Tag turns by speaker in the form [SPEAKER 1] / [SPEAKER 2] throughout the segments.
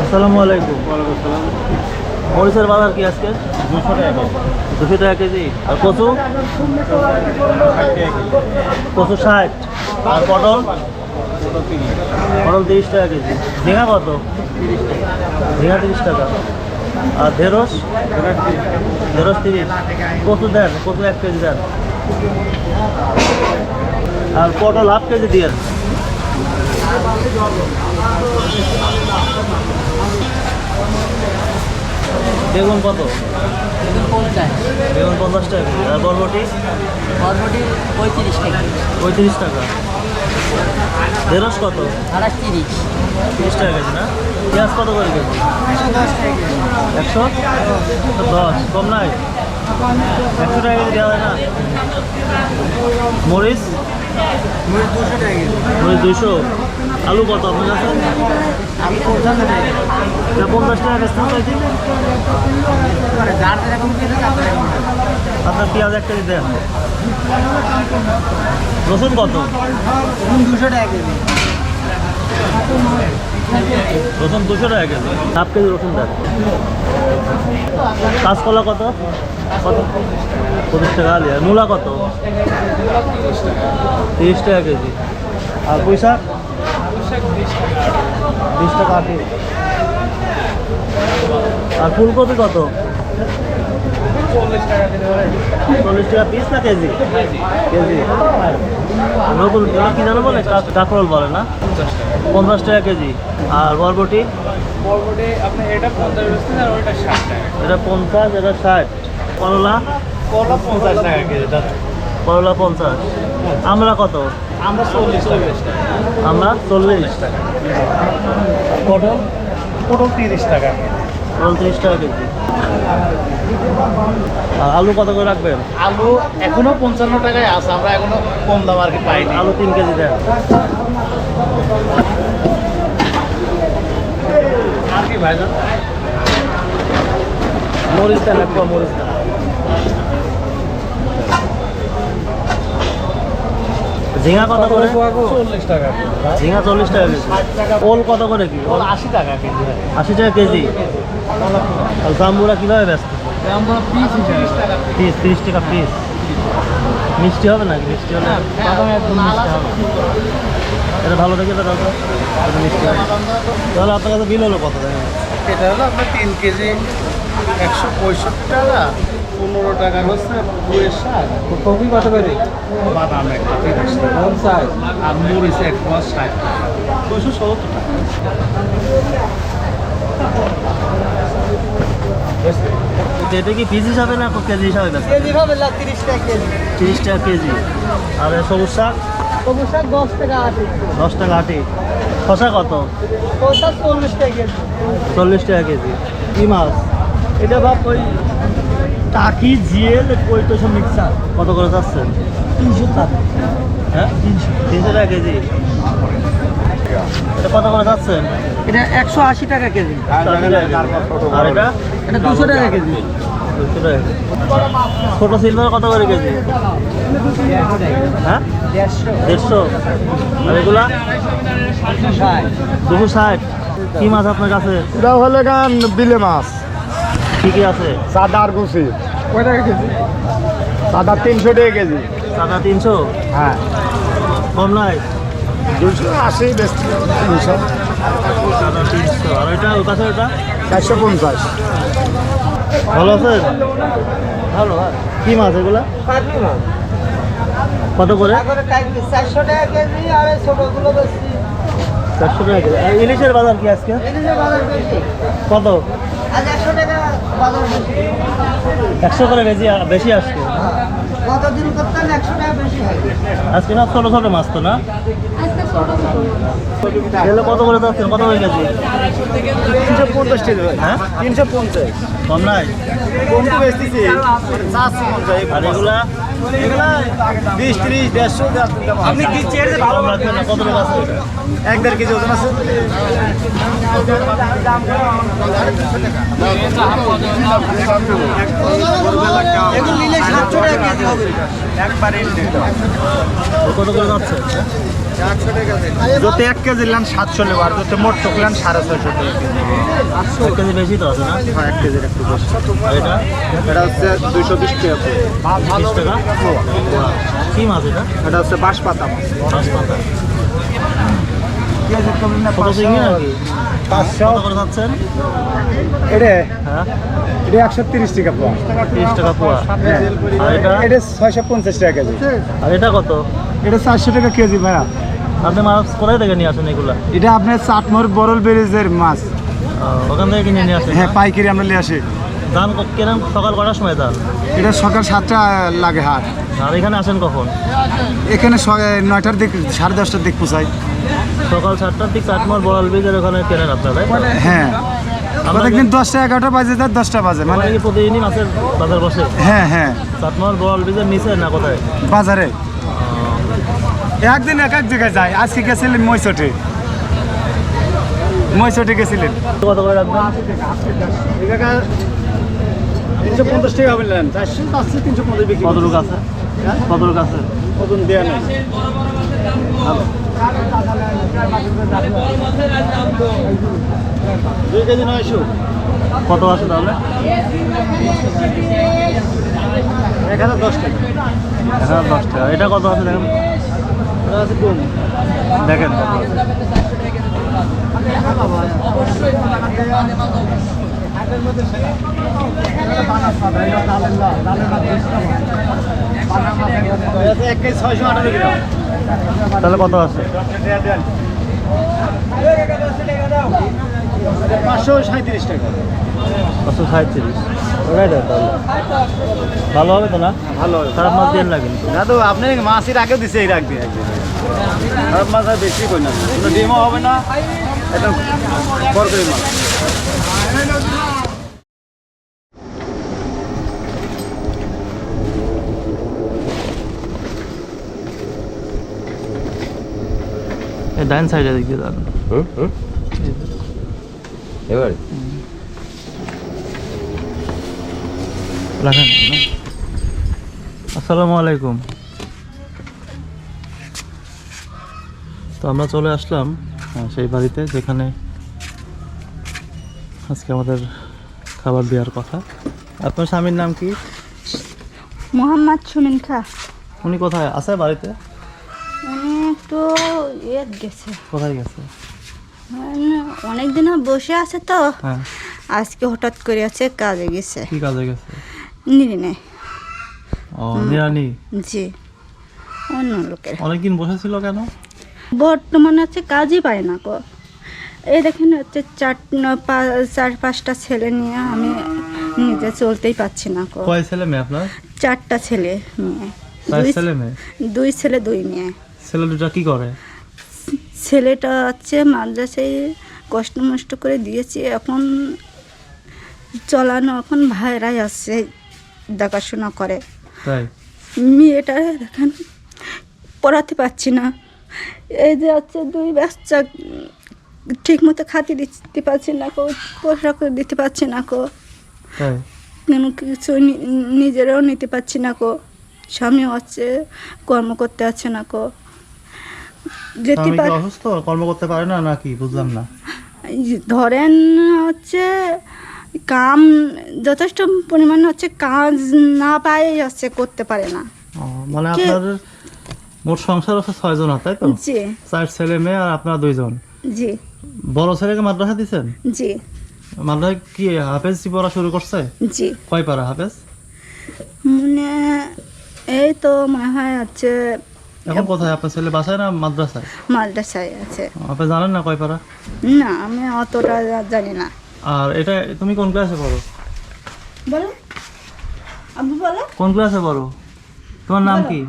[SPEAKER 1] আসসালামু আলাইকুম। মরিচের বাজার কি আজকে?
[SPEAKER 2] দুশো টাকা
[SPEAKER 1] দুশো টাকা কেজি। আর কচু? কচু ষাট। আর পটল? পটল তিরিশ টাকা কেজি। ঝিঙা কত? ঝিঙা তিরিশ টাকা। আর ঢেঁড়স? ঢেঁড়স তিরিশ। কচু দেন কচু এক কেজি দেন। আর পটল হাফ কেজি দিয়ে বেগুন কত? বেগুন পঞ্চাশ টাকা। আর বরবটি?
[SPEAKER 3] বরবটি পঁয়ত্রিশ টাকা।
[SPEAKER 1] পঁয়ত্রিশ টাকা ঢেঁড়স কত?
[SPEAKER 3] আড়াই তিরিশ
[SPEAKER 1] তিরিশ টাকা কেজি না? পেঁয়াজ কত করে কেজি? একশো? দশ। কম নাই? একশো টাকা কেজি দেওয়া হয় না? মরিচ?
[SPEAKER 3] দুশো টাকা
[SPEAKER 1] মরিচ দুশো আলু কত? আপনার কাছে
[SPEAKER 3] আমি
[SPEAKER 1] পঞ্চাশ টাকা বেচতে আপনার পেঁয়াজ এক কেজি দেন। রসুন কত?
[SPEAKER 3] দুশো টাকা কেজি।
[SPEAKER 1] রসুন দুশো টাকা কেজি। হাফ কেজি রসুন দেন। কাঁচকলা কত? কত? পঁচিশ টাকা আলি আর মূলা কত? তিরিশ টাকা। কেজি। আর পয়সা বিশ টাকা আটি আর ফুলকপি কত? চল্লিশ টাকা পিস না কেজি? কেজি। নতুন কি জানো বলে? কাঁকরোল বলে না? পঞ্চাশ টাকা কেজি। আর বরবটি?
[SPEAKER 2] বরবটি আপনি এটা পঞ্চাশ আর ওইটা ষাট টাকা।
[SPEAKER 1] এটা পঞ্চাশ এটা ষাট। করলা?
[SPEAKER 2] কলা পঞ্চাশ টাকা কেজি
[SPEAKER 1] করলা পঞ্চাশ। আমরা কত?
[SPEAKER 2] আমরা চল্লিশ টাকা।
[SPEAKER 1] আমরা চল্লিশ।
[SPEAKER 2] টাকা
[SPEAKER 1] পটল?
[SPEAKER 2] পটল তিরিশ টাকা।
[SPEAKER 1] পটল তিরিশ টাকা কেজি। আর আলু কত করে রাখবেন?
[SPEAKER 2] আলু এখনও পঞ্চান্ন টাকায় আছে আমরা এখনও কম দাম আর কি পাইনি।
[SPEAKER 1] আলু তিন কেজি দেন।
[SPEAKER 2] আর কি ভাই
[SPEAKER 1] মরিচ দেন এক পোয়া মরিচ দেন। ঝিঙা কত করে?
[SPEAKER 2] চল্লিশ টাকা
[SPEAKER 1] ঝিঙা চল্লিশ টাকা কেজি। ওল কত করে কি? ওল?
[SPEAKER 2] আশি টাকা কেজি
[SPEAKER 1] আশি টাকা কেজি। আর জাম্বুরা কীভাবে ব্যস্ত?
[SPEAKER 2] আমরা পিস
[SPEAKER 1] পিস তিরিশ টাকা পিস। মিষ্টি হবে না মিষ্টি হলে এটা ভালো দেখে এটা তো। এটা মিষ্টি হবে। তাহলে আপনার কাছে বিল হলো কত?
[SPEAKER 2] এটা হলো আপনার তিন কেজি একশো পঁয়ষট্টি টাকা। পনেরো টাকার হচ্ছে শাক।
[SPEAKER 1] কপি কত করে?
[SPEAKER 2] বাদাম একটা তিরিশ টাকা। আর মরিচ এক পাঁচ ষাট টাকা। দুশো সত্তর টাকা।
[SPEAKER 1] এটা কি পিস হিসাবে না কেজি হিসাবে
[SPEAKER 3] কেজি হবে না তিরিশ টাকা কেজি।
[SPEAKER 1] তিরিশ টাকা কেজি। আর সবুজ শাক?
[SPEAKER 3] তবু শাক দশ টাকা আছে
[SPEAKER 1] দশ টাকা আটি। শশা কত?
[SPEAKER 3] ওটা চল্লিশ টাকা কেজি।
[SPEAKER 1] চল্লিশ টাকা কেজি। কি মাছ? এটা ভাব ওই টাকি জিয়েল ওই তো সব মিক্সার। কত করে যাচ্ছে?
[SPEAKER 3] তিনশো টাকা।
[SPEAKER 1] হ্যাঁ? তিনশো। তিনশো টাকা কেজি? এটা কত করে যাচ্ছেন
[SPEAKER 3] এটা একশো আশি টাকা কেজি।
[SPEAKER 1] আর এটা?
[SPEAKER 3] এটা দুশো টাকা কেজি।
[SPEAKER 1] ছোটো সিলভার কত করে কেজি? হ্যাঁ?
[SPEAKER 3] দেড়শো।
[SPEAKER 1] দেড়শো। আর এগুলা? দুশো ষাট। কি মাছ আপনার কাছে?
[SPEAKER 4] এটা হলে গান বিলে মাছ।
[SPEAKER 1] কি কি আছে?
[SPEAKER 4] সাদার গুছি কয় টাকা কেজি? সাদা তিনশো টাকা কেজি।
[SPEAKER 1] সাদা তিনশো?
[SPEAKER 4] হ্যাঁ।
[SPEAKER 1] কম নাই?
[SPEAKER 4] দুশো আশি বেশ তিনশো।
[SPEAKER 1] সাদা তিনশো। আর ওইটা ওই পাশে ওটা
[SPEAKER 4] চারশো পঞ্চাশ।
[SPEAKER 1] ভালো আছেন ভালো কি মাছ এগুলা? কত করে?
[SPEAKER 3] চারশো টাকা কেজি আর ছোটোগুলো বেশি।
[SPEAKER 1] চারশো টাকা। ইলিশের বাজার কি আজকে? কত?
[SPEAKER 3] আজ একশো বেশি
[SPEAKER 1] করে বেশি আজকে
[SPEAKER 3] কতদিন করতেন? একশো টাকা বেশি হয়।
[SPEAKER 1] আজকে সব ছোটো ছোটো মাছ তো না? কত করে যাচ্ছেন কত হয়ে গেছে?
[SPEAKER 4] তিনশো পঞ্চাশ টাকা
[SPEAKER 1] হ্যাঁ?
[SPEAKER 4] তিনশো পঞ্চাশ।
[SPEAKER 1] কম নাই?
[SPEAKER 4] কম তো
[SPEAKER 1] আর এগুলা?
[SPEAKER 4] বিশ ত্রিশ দেড়শো আপনি কি চেয়ে ভালো
[SPEAKER 1] কত লোক আছে?
[SPEAKER 4] এক দেড় কেজি ওজন আছে? একবারে
[SPEAKER 1] কত করে যাচ্ছে?
[SPEAKER 4] যত এক কেজি নেন সাতশো নেব আর মোট নেন সাড়ে ছয়শো টাকা
[SPEAKER 1] এক কেজি বেশি তো আছে না?
[SPEAKER 4] হ্যাঁ এক কেজির একটু বেশি।
[SPEAKER 1] এটা?
[SPEAKER 4] এটা হচ্ছে দুইশো বিশ টাকা
[SPEAKER 1] কি মাছ এটা?
[SPEAKER 4] এটা হচ্ছে বাঁশ পাতা
[SPEAKER 1] পাতা
[SPEAKER 4] পাঁচশো।
[SPEAKER 1] করে যাচ্ছেন?
[SPEAKER 4] এটা?
[SPEAKER 1] হ্যাঁ।
[SPEAKER 4] এটা একশো তিরিশ টাকা পোয়া।
[SPEAKER 1] তিরিশ টাকা পোয়া। আর এটা?
[SPEAKER 4] এটা ছয়শো পঞ্চাশ টাকা কেজি।
[SPEAKER 1] আর এটা কত?
[SPEAKER 4] এটা চারশো টাকা কেজি ভাইয়া।
[SPEAKER 1] আপনি মাছ কোথায় থেকে নিয়ে আসেন এগুলা?
[SPEAKER 4] এটা আপনার চাটমোর বরল ব্রিজের মাছ।
[SPEAKER 1] ওখান থেকে কিনে নিয়ে আসেন
[SPEAKER 4] হ্যাঁ পাইকারি আমরা নিয়ে আসি।
[SPEAKER 1] ধান ক- কেনেন সকাল কটার সময় ধান
[SPEAKER 4] এটা সকাল সাতটা লাগে হাট।
[SPEAKER 1] আর এখানে আসেন কখন?
[SPEAKER 4] এখানে নয়টার দিক সাড়ে দশটার দিক পৌঁছাই।
[SPEAKER 1] সকাল সাতটার দিক চাটমার বড়াল ব্রিজের ওখানে কেনেন আপনারা?
[SPEAKER 4] হ্যাঁ।
[SPEAKER 1] আমরা
[SPEAKER 4] প্রত্যেকদিন দশটা এগারোটা বাজে যায় দশটা বাজে মানে
[SPEAKER 1] প্রতিদিনই মাছের বাজার বসে?
[SPEAKER 4] হ্যাঁ হ্যাঁ।
[SPEAKER 1] চাটমার বড়াল ব্রিজের নিচে না কোথায়?
[SPEAKER 4] বাজারে। একদিন এক এক জায়গায় যায় আজকে গেছিলেন মৈচটে মৈচটে গেছিলেন।
[SPEAKER 1] কত করে রাখবেন
[SPEAKER 4] তিনশো পঞ্চাশ টাকা হবে নেন চারশো পাঁচশো তিনশো পঞ্চাশ বিক্রি
[SPEAKER 1] কত লোক আছে? কত লোক আছে?
[SPEAKER 4] ওজন দেওয়া নেই। দুই কেজি নয়শো।
[SPEAKER 1] কত আছে তাহলে?
[SPEAKER 4] এক হাজার দশ টাকা।
[SPEAKER 1] এক হাজার দশ টাকা। এটা কত আছে দেখেন? দেখেন। তাহলে কত আছে?
[SPEAKER 4] পাঁচশো সাঁত্রিশ টাকা
[SPEAKER 1] পাঁচশো সাঁত্রিশ ওটাই দেয় তাহলে। ভালো হবে তো না?
[SPEAKER 4] ভালো হবে।
[SPEAKER 1] খারাপ মাছ দিয়ে
[SPEAKER 4] না তো আপনি মাছের আগেও দিছে এই রাখবে একদিন। খারাপ মাছ আর বেশি কই না। কোনো ডিমও হবে না একদম বরকরি মাছ।
[SPEAKER 1] এই ডাইন সাইডে দিকে যান
[SPEAKER 5] এবার।
[SPEAKER 1] রাখেন। না? আসসালামু আলাইকুম। তো আমরা চলে আসলাম সেই বাড়িতে যেখানে আজকে আমাদের খাবার দেওয়ার কথা। আপনার স্বামীর নাম কি?
[SPEAKER 6] মোহাম্মদ সুমিন খা।
[SPEAKER 1] উনি কোথায়? আছে বাড়িতে?
[SPEAKER 6] উনি একটু ইয়ে গেছে।
[SPEAKER 1] কোথায় গেছে?
[SPEAKER 6] অনেক দিন বসে আছে তো।
[SPEAKER 1] হ্যাঁ।
[SPEAKER 6] আজকে হঠাৎ করে আছে কাজে গেছে।
[SPEAKER 1] কি কাজে গেছে?
[SPEAKER 6] নিরিনে।
[SPEAKER 1] ও নিরানি?
[SPEAKER 6] জি। অন্য লোকের।
[SPEAKER 1] অনেকদিন বসেছিল কেন?
[SPEAKER 6] বর্তমানে হচ্ছে কাজই পায় না কো এই দেখেন হচ্ছে চার চার পাঁচটা ছেলে নিয়ে আমি নিজে চলতেই পারছি না কো
[SPEAKER 1] কয় ছেলে মেয়ে আপনার?
[SPEAKER 6] চারটা ছেলে মেয়ে। দুই
[SPEAKER 1] ছেলে মেয়ে?
[SPEAKER 6] দুই ছেলে দুই মেয়ে।
[SPEAKER 1] ছেলে দুটা কি করে?
[SPEAKER 6] ছেলেটা হচ্ছে মাদ্রাসায় কষ্ট মষ্ট করে দিয়েছি এখন চলানো এখন ভাইরাই আসছে দেখাশোনা করে।
[SPEAKER 1] তাই?
[SPEAKER 6] মেয়েটা দেখেন পড়াতে পারছি না। এই যে হচ্ছে দুই বাচ্চা ঠিক মতো খাতি দিতে পারছি না কো পোশাক দিতে পারছি না কো। কোনো কিছু নিজেরাও নিতে পারছি না কো স্বামী হচ্ছে কর্ম করতে পারছে না কো। যেতে
[SPEAKER 1] স্বামী অসুস্থ? কর্ম করতে পারে না নাকি? বুঝলাম না।
[SPEAKER 6] ধরেন হচ্ছে কাম যথেষ্ট পরিমাণে হচ্ছে কাজ না পায় হচ্ছে করতে পারে না।
[SPEAKER 1] মানে আপনাদের মোট সংসার আছে ছয়জন তাই তো?
[SPEAKER 6] জি।
[SPEAKER 1] চার ছেলে মেয়ে আর আপনারা দুইজন।
[SPEAKER 6] জি।
[SPEAKER 1] বড় ছেলেকে মাদ্রাসা দিচ্ছেন
[SPEAKER 6] জি।
[SPEAKER 1] মাদ্রাসা কি হাফেজ পড়া শুরু করছে?
[SPEAKER 6] জি।
[SPEAKER 1] কয় পারা হাফেজ?
[SPEAKER 6] মানে এই তো মনে হয় হচ্ছে
[SPEAKER 1] এখন কোথায়? আপনার ছেলে বাসায় না মাদ্রাসায়?
[SPEAKER 6] মাদ্রাসায় আছে।
[SPEAKER 1] আপনি জানেন না কয় পারা?
[SPEAKER 6] না আমি অতটা জানি না।
[SPEAKER 1] আর এটা তুমি কোন ক্লাসে পড়ো?
[SPEAKER 6] বলো। আবু বলো।
[SPEAKER 1] কোন ক্লাসে পড়ো? তোমার নাম কি?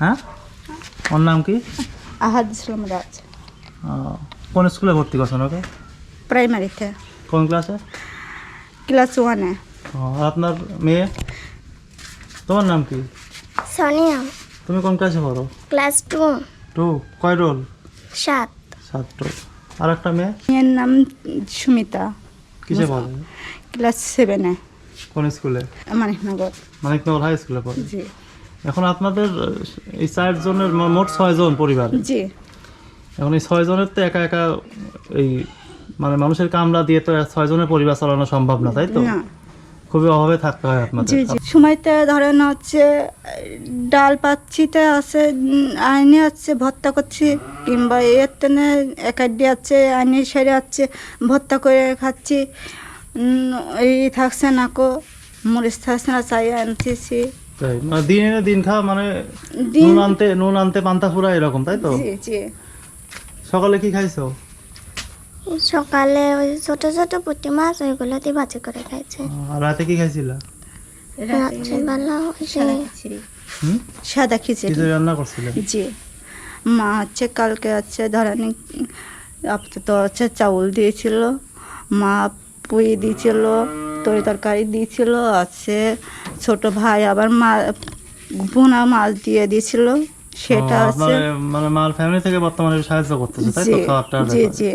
[SPEAKER 1] হ্যাঁ? ওর নাম কি?
[SPEAKER 6] আহাদ ইসলাম রাজ।
[SPEAKER 1] কোন স্কুলে ভর্তি করছেন ওকে
[SPEAKER 6] প্রাইমারিতে।
[SPEAKER 1] কোন ক্লাসে?
[SPEAKER 6] ক্লাস ওয়ানে।
[SPEAKER 1] আপনার মেয়ে? তোমার নাম কি?
[SPEAKER 7] সোনিয়া।
[SPEAKER 1] তুমি কোন ক্লাসে পড়ো?
[SPEAKER 7] Class two.
[SPEAKER 1] টু? কয় রোল?
[SPEAKER 7] সাত।
[SPEAKER 1] সাত রোল। আর একটা মেয়ে?
[SPEAKER 6] মেয়ের নাম সুমিতা।
[SPEAKER 1] কিসে পড়ে?
[SPEAKER 6] ক্লাস সেভেনে।
[SPEAKER 1] কোন স্কুলে?
[SPEAKER 6] মানিকনগর।
[SPEAKER 1] মানিকনগর হাই স্কুলে পড়ে।
[SPEAKER 6] জি।
[SPEAKER 1] এখন আপনাদের এই চার জনের মোট ছয় জন পরিবার।
[SPEAKER 6] জি।
[SPEAKER 1] এখন এই ছয় জনের তো একা একা এই মানে মানুষের কামলা দিয়ে তো ছয় জনের পরিবার চালানো সম্ভব না তাই তো? খুবই অভাবে থাকতে হয় আপনাদের।
[SPEAKER 6] জি জি। সময়তে ধরেন হচ্ছে ডাল পাচ্ছিতে আছে আইনে আছে ভর্তা করছি কিংবা এর তেনে একাডি আছে আইনে সেরে আছে ভর্তা করে খাচ্ছি। এই থাকছে না কো মরিচ থাকছে না চাই আনতেছি
[SPEAKER 1] তাই মানে দিন এনে দিন খাওয়া মানে নুন আনতে নুন আনতে পান্তা ফুরা এরকম তাই তো?
[SPEAKER 6] জি জি।
[SPEAKER 1] সকালে কি খাইছো?
[SPEAKER 7] সকালে ওই ছোট ছোট পুঁটি মাছ ওইগুলো দিয়ে ভাজি করে খাইছে।
[SPEAKER 1] আর রাতে কি খাইছিলা?
[SPEAKER 7] রাত্রিবেলা ওই যে
[SPEAKER 1] হুম?
[SPEAKER 6] সাদা খিচুড়ি।
[SPEAKER 1] খিচুড়ি রান্না করছিলে?
[SPEAKER 6] জি। মা হচ্ছে কালকে হচ্ছে ধরেন আপাতত হচ্ছে চাউল দিয়েছিল মা পুই দিয়েছিল তরি তরকারি দিয়েছিল আছে ছোট ভাই আবার মা বোনা মাছ দিয়ে দিয়েছিল সেটা আছে।
[SPEAKER 1] মানে মাল ফ্যামিলি থেকে বর্তমানে সাহায্য করতেছে তাই তো? খাওয়াটা
[SPEAKER 6] জি জি।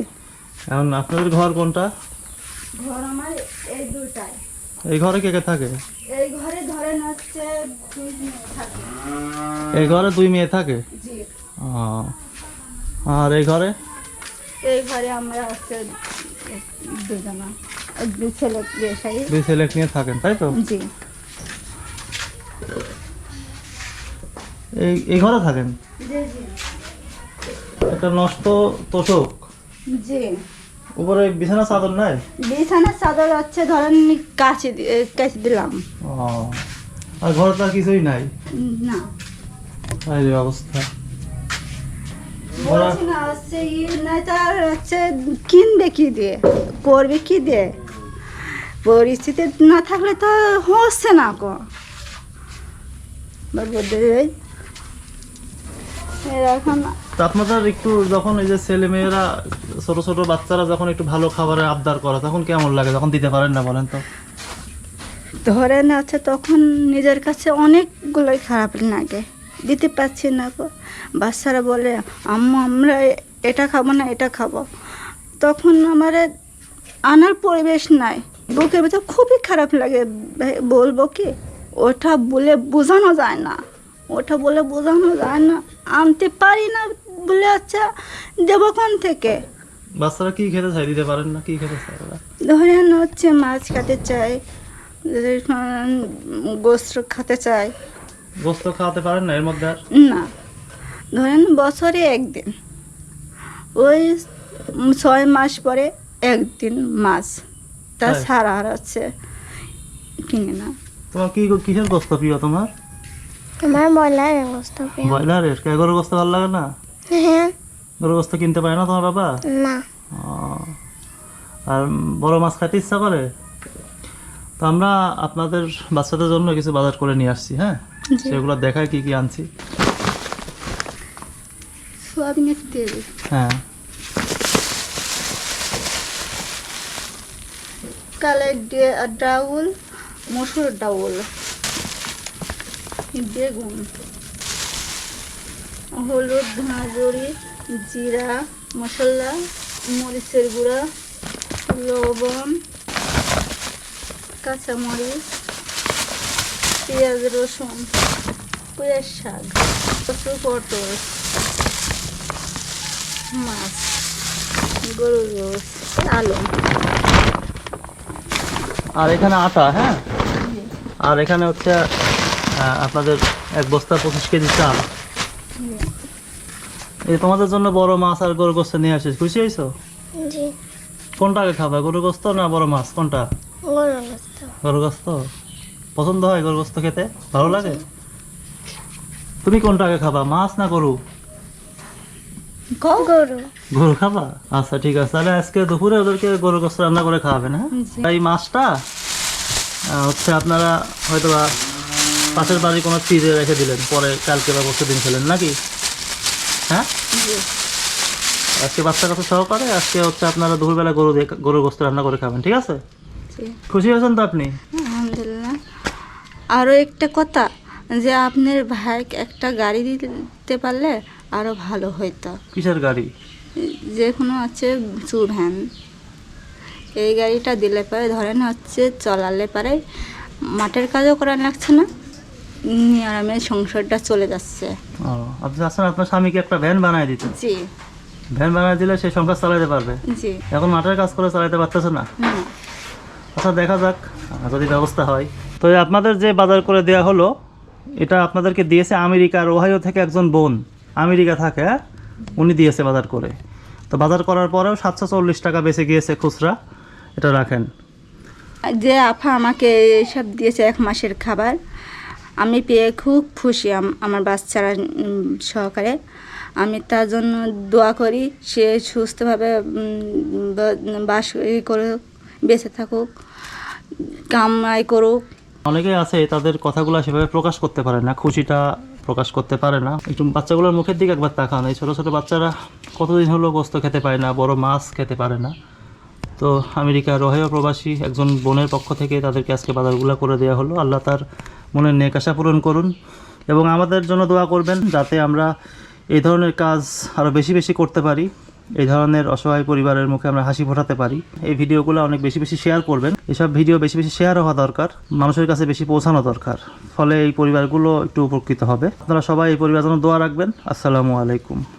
[SPEAKER 1] এখন আপনাদের ঘর কোনটা?
[SPEAKER 6] ঘর আমার এই দুটাই
[SPEAKER 1] এই ঘরে কে কে থাকে?
[SPEAKER 6] এই ঘরে ধরেন হচ্ছে দুই মেয়ে থাকে।
[SPEAKER 1] এই ঘরে দুই মেয়ে থাকে?
[SPEAKER 6] জি।
[SPEAKER 1] ও, আর এই ঘরে?
[SPEAKER 6] এই ঘরে আমরা হচ্ছে দুজনা। দুই ছেলে
[SPEAKER 1] দুই ছেলে নিয়ে থাকেন তাই তো?
[SPEAKER 6] জি।
[SPEAKER 1] এই এই ঘরে থাকেন? একটা নষ্ট তোষক।
[SPEAKER 6] জি।
[SPEAKER 1] উপরে বিছানা চাদর নাই?
[SPEAKER 6] বিছানার চাদর হচ্ছে ধরেন কাছে কাছে দিলাম।
[SPEAKER 1] ও আর ঘরে তো আর কিছুই নাই?
[SPEAKER 6] না।
[SPEAKER 1] যে অবস্থা। ওরা
[SPEAKER 6] বলছি না হচ্ছে ই নাই তার হচ্ছে কিনবে কি দিয়ে? করবে কি দিয়ে? পরিস্থিতি না থাকলে তো হচ্ছে না কো
[SPEAKER 1] আপনাদের একটু যখন এই যে ছেলে মেয়েরা ছোট ছোট বাচ্চারা যখন একটু ভালো খাবারের আবদার করে তখন কেমন লাগে? যখন দিতে পারেন না বলেন তো।
[SPEAKER 6] ধরেন আছে তখন নিজের কাছে অনেকগুলোই খারাপ লাগে। দিতে পারছি না গো। বাচ্চারা বলে আম্মু আমরা এটা খাব না এটা খাব। তখন আমার আনার পরিবেশ নাই। বুকের ভিতর খুবই খারাপ লাগে। ভাই, বলব কি ওটা বলে বোঝানো যায় না। ওটা বলে বোঝানো যায় না। আনতে পারি না বলে আচ্ছা দেবো কোন থেকে?
[SPEAKER 1] বাচ্চারা কি খেতে চায়? দিতে পারেন না কি খেতে ওরা?
[SPEAKER 6] ধরেন হচ্ছে মাছ খেতে চাই গোস্ত খেতে চাই
[SPEAKER 1] গোস্ত খাওয়াতে পারেন না এর মধ্যে আর?
[SPEAKER 6] না। ধরেন বছরে একদিন। ওই ছয় মাস পরে একদিন মাছ। তা
[SPEAKER 1] তাই?
[SPEAKER 6] ছাড়া আর হচ্ছে কিনে না
[SPEAKER 1] তোমার কি কিসের গোস্ত প্রিয় তোমার?
[SPEAKER 7] আমার ব্রয়লার গোস্ত প্রিয়।
[SPEAKER 1] ব্রয়লারের? কে গরুর গোস্ত ভালো লাগে না?
[SPEAKER 7] হ্যাঁ।
[SPEAKER 1] গরুর গোস্ত কিনতে পারে না তোমার বাবা?
[SPEAKER 7] না।
[SPEAKER 1] আর বড় মাছ খাইতে ইচ্ছা করে? তো আমরা আপনাদের বাচ্চাদের জন্য কিছু বাজার করে নিয়ে আসছি হ্যাঁ। সেগুলো দেখায় কি কি আনছি।
[SPEAKER 6] সোয়াবিনের তেল।
[SPEAKER 1] হ্যাঁ।
[SPEAKER 6] কালের ডাউল, মসুর ডাউল, বেগুন, হলুদ ধনাজড়ি জিরা, মশলা, মরিচের গুঁড়া, লবণ, কাঁচামরিচ, পেঁয়াজ, রসুন পেঁয়াজ শাক, কচু, পটল, মাছ, গরুর গোস আলু।
[SPEAKER 1] আর এখানে আটা হ্যাঁ? আর এখানে হচ্ছে আপনাদের এক বস্তা পঁচিশ কেজি চাল। এই তোমাদের জন্য বড় মাছ আর গরু গোস্ত নিয়ে আসিস খুশি হয়েছো?
[SPEAKER 7] জি।
[SPEAKER 1] কোনটা আগে খাবে গরু গোস্ত না বড় মাছ? কোনটা? গরু গোস্ত। পছন্দ হয় গরু গোস্ত খেতে? ভালো লাগে? তুমি কোনটা আগে খাবা মাছ না গরু?
[SPEAKER 7] গরু।
[SPEAKER 1] গরু। খাবা? আচ্ছা ঠিক আছে। তাহলে আজকে দুপুরে ওদেরকে গরু গোস্ত রান্না করে খাওয়াবেন হ্যাঁ। এই মাছটা হচ্ছে আপনারা হয়তো বা পাশের বাড়ি কোনো ফ্রিজে রেখে দিলেন পরে কালকে বা পরশু দিন খেলেন নাকি? হ্যাঁ? আজকে বাচ্চা কাছে সহকারে আজকে হচ্ছে আপনারা দুপুরবেলা গরু দিয়ে গরু গোস্ত রান্না করে খাবেন ঠিক আছে? খুশি হয়েছেন তো আপনি?
[SPEAKER 6] আলহামদুলিল্লাহ। আরও একটা কথা যে আপনার ভাইকে একটা গাড়ি দিতে পারলে আরও ভালো হইতো।
[SPEAKER 1] কিসের গাড়ি?
[SPEAKER 6] যে কোনো আছে চু ভ্যান। এই গাড়িটা দিলে পরে ধরেন হচ্ছে চলালে পারে মাঠের কাজও করা লাগছে না নিরামে সংসারটা চলে যাচ্ছে।
[SPEAKER 1] ও আপনি চাচ্ছেন আপনার স্বামীকে একটা ভ্যান বানায় দিতে?
[SPEAKER 6] জি।
[SPEAKER 1] ভ্যান বানায় দিলে সে সংসার চালাতে পারবে?
[SPEAKER 6] জি।
[SPEAKER 1] এখন মাঠের কাজ করে চালাতে পারতেছে না। আচ্ছা দেখা যাক যদি ব্যবস্থা হয়। তো আপনাদের যে বাজার করে দেওয়া হলো এটা আপনাদেরকে দিয়েছে আমেরিকার ওহাইও থেকে একজন বোন। আমেরিকা থাকে হ্যাঁ? উনি দিয়েছে বাজার করে। তো বাজার করার পরেও সাতশো চল্লিশ টাকা বেঁচে গিয়েছে খুচরা। এটা রাখেন।
[SPEAKER 6] যে আফা আমাকে এসব দিয়েছে এক মাসের খাবার, আমি পেয়ে খুব খুশি আম- আমার বাচ্চারা সহকারে। আমি তার জন্য দোয়া করি, সে সুস্থভাবে বাস ই করুক, বেঁচে থাকুক, কামাই করুক।
[SPEAKER 1] অনেকেই আছে, তাদের কথাগুলো সেভাবে প্রকাশ করতে পারে না, খুশিটা প্রকাশ করতে পারে না। একটু বাচ্চাগুলোর মুখের দিকে একবার তাকান, এই ছোটো ছোটো বাচ্চারা কতদিন হলো গোস্ত খেতে পারে না, বড় মাছ খেতে পারে না। তো আমেরিকার রোহেয় প্রবাসী একজন বোনের পক্ষ থেকে তাদেরকে আজকে বাজারগুলো করে দেওয়া হলো। আল্লাহ তার মনের নেকাশা পূরণ করুন এবং আমাদের জন্য দোয়া করবেন যাতে আমরা এই ধরনের কাজ আরও বেশি বেশি করতে পারি। এই ধরনের অসহায় পরিবারের মুখে আমরা হাসি ফোটাতে পারি। এই ভিডিওগুলো অনেক বেশি বেশি শেয়ার করবেন। এসব ভিডিও বেশি বেশি শেয়ার হওয়া দরকার। মানুষের কাছে বেশি পৌঁছানো দরকার। ফলে এই পরিবারগুলো একটু উপকৃত হবে। আপনারা সবাই এই পরিবার জন্য দোয়া রাখবেন। আসসালামু আলাইকুম।